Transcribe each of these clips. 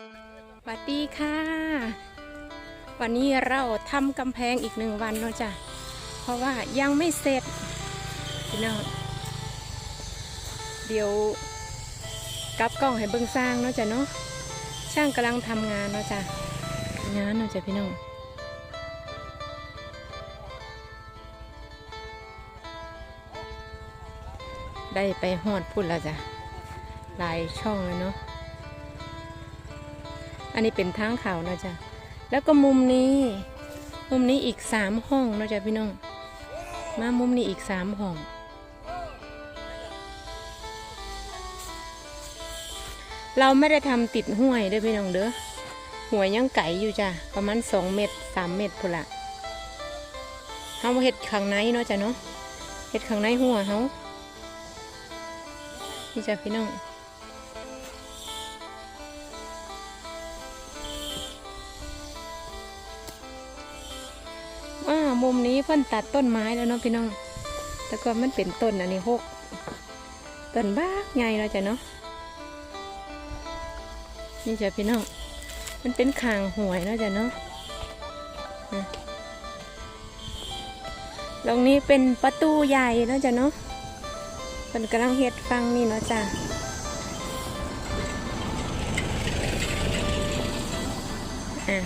สวัสดีค่ะ วันนี้เราทำกำแพงอีกหนึ่งวันเนาะจ้ะ เพราะว่ายังไม่เสร็จพี่น้องเดี๋ยวกลับกล้องให้เบิ่งสร้างเนาะจ้ะเนาะช่างกำลังทำงานเนาะจ้ะงานเนาะจ้ะพี่น้องได้ไปหอดพุ่นแล้วจ้ะหลายช่องเลยเนาะ นนี้เป็นทางเขานะจ้ะแล้วก็มุมนี้ มุมนี้อีกสามห้องนะจ้ะพี่น้อง มามุมนี้อีกสามห้อง เราไม่ได้ทำติดห้วยเด้อพี่น้องเด้อหวยยังไก่อยู่จ้ะประมาณสองเมตรสามเมตรพุ่นละเฮามาเห็ดข้างในเนาะจ้ะเนาะเห็ดข้างในหัวเฮานี่จ้ะพี่น้อง อ่ามุมนี้เพิ่นตัดต้นไม้แล้วเนาะพี่น้อง แต่ก่อนมันเป็นต้นอันนี้หกต้นบ้าใหญ่เนาะจ้ะเนาะนี่จ้ะพี่น้อง มันเป็นคางหวยเนาะจ้ะเนาะตรงนี้เป็นประตูใหญ่เนาะจ้ะเนาะเป็นกำลังเฮ็ดฟังนี่เนาะจ้ะอะ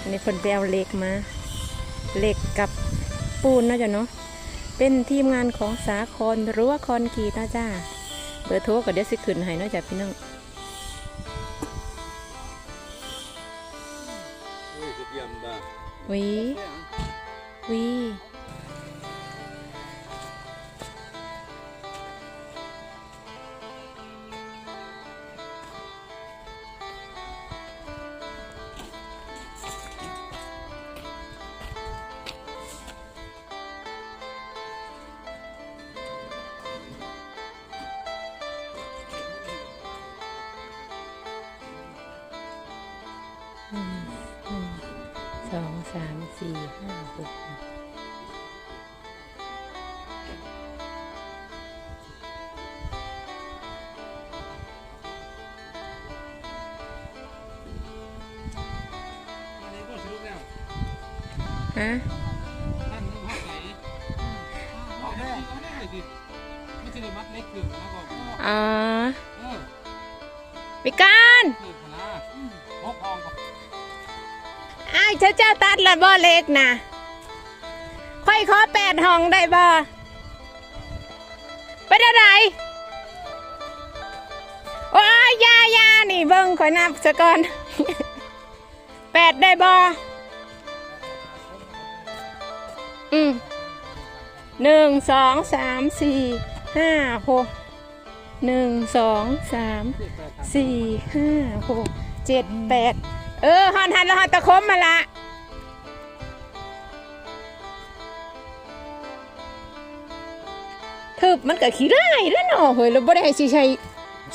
อันนี้คนไปเอาเล็กมา เหล็กกับปูนเนาะจ้ะเนาะเป็นทีมงานของสาครรั้วคอนกรีตนะจ้าเบอร์โทรก็เดี๋ยวสิขึ้นให้เนาะจ้ะพี่น้องโอ้ยเยี่ยมบ้าวีวี หนึ่งหนึ่งสองสามสี่ห้าหกฮะท่านนึกว่าไหนบอกแม่เอาได้สิไม่ใช่มัดเล็กถึงนะบอกอ๋อ เออปิการถึงขนาดพกทองกับ อ้ายเจ้าเจ้าตัดละบ่เล็กนะค่อยขอแปดห้องได้บ่ไปได้ไหนโอ้ยยายานี่เบิ้งข่อยนับซะก่อนแปดได้บ่อืมหนึ่งสองสามสี่ห้าหกหนึ่งสองสามสี่ห้าหกเจ็ดแปด เออฮอนหันแล้วฮอนตะคมมาละทึบมันก็ขี้ร้ายแล้วเนาะเฮ้ยเราบ่ได้ให้สิใช้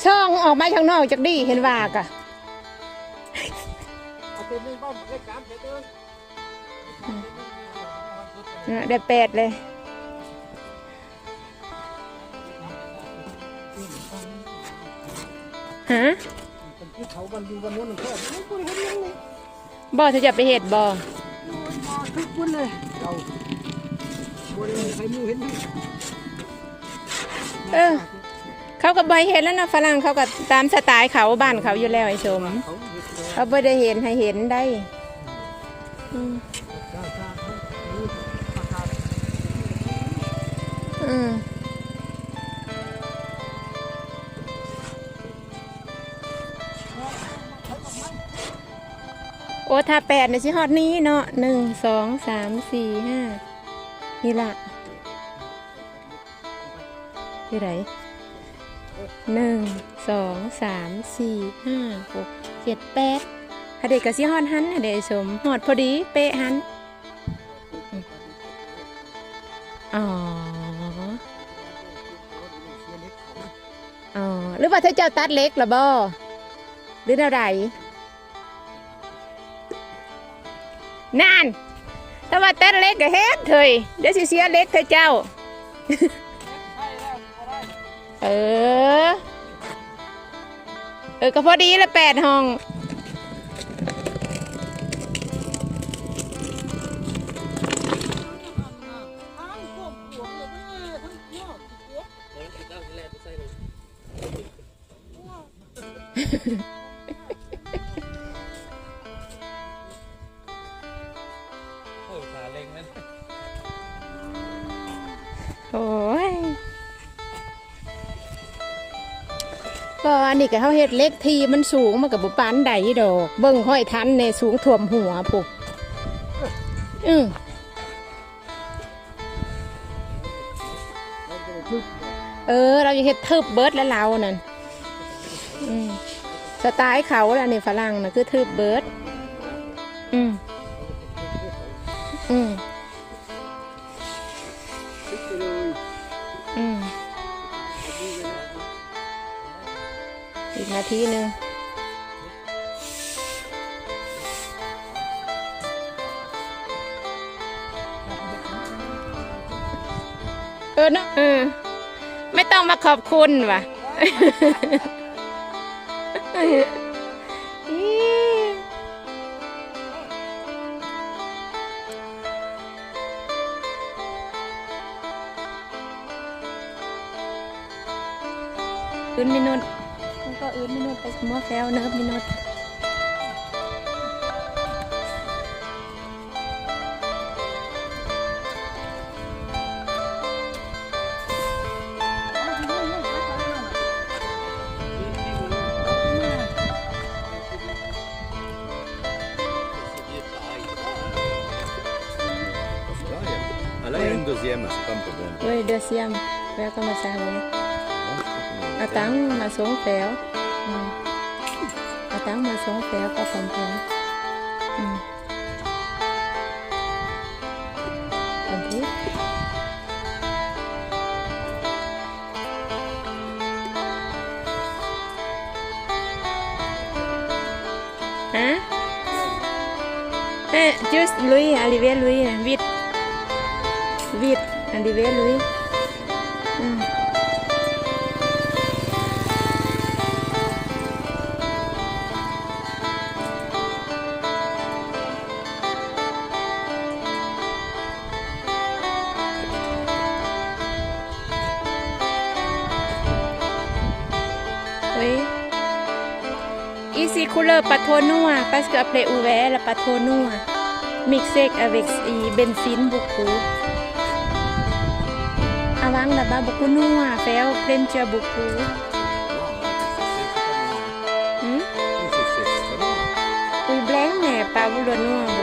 ช่องออกมาข้างนอกจากดีเห็นว่ากะเอาเป็นเรื่องบ้านเล็ดเดินน่ะได้แปดเลยฮะ ที่เขาบันดูบันนู้นแค่ไม่ควรเห็นยังเลยบ่เธอจะไปเห็ดบ่ทุกคนเลยเราบริเวณใครมูเห็นเออ เขาก็บ่ให้เห็นแล้วเนาะฝรั่งเขาก็ตามสไตล์เขาบ้านเขาอยู่แล้วไอ้สมเขาเห็นเลยเขาบ่ได้เห็นให้เห็นได้อืม อืมโอ้ถ้าแปดเนี่ยสิฮอดนี้เนาะหนึ่งสองสามสี่ห้านี่ละที่ไหนหนึ่งสองสามสี่ห้าหกเจ็ดแปดถ้าเด็กก็สิฮอดหันถ้าเด็กสมฮอดพอดีเป๊ะหันอ๋ออ๋อหรือว่าเธอเจ้าตัดเล็กหรือบ่หรืออะไร นั่นถ้าว่าตัดเล็กก็เฮ็ดเถยเดี๋ยวสิเสียเล็กเธอเจ้า เออ เออ ก็พอดีละแปดห้องโก็อันนี้ก็เขาเฮ็ดเล็กทีมันสูงมันกับบุปานใดดอก เบิ่งห้อยทันในสูงถ่วมหัวปุ๊บอือเออ เราจะเฮ็ดทึบเบิร์ดแล้วเรานั่นสไตล์เขาแหละนี่ฝรั่งนะคือทึบเบิร์ดอืมอืม ทีหนึ่งเออเนอะเออไม่ต้องมาขอบคุณว่ะอี๋อื่นมินุษมัน ก็อื่นมินุษไปสมัวแฟวเนิบมินุษ啊 Elle a une deuxième, c'est pas un problème. เว้ยเดือเซียมแววก็มาซาเลยเอาตังค์มาสงแฟวอืมเอาตังค์มาสงแฟว ก็พร้อมๆอืมพร้อมพูดฮะเอ๊ะ just ลุยอาริเวีย Ici couleur pas trop noir parce qu'après ouvert la pas trop noir mixé avec i benzine beaucoup Avant là-bas beaucoup noir faire plein de beaucoup hmm? Oui blanc mais pas le noir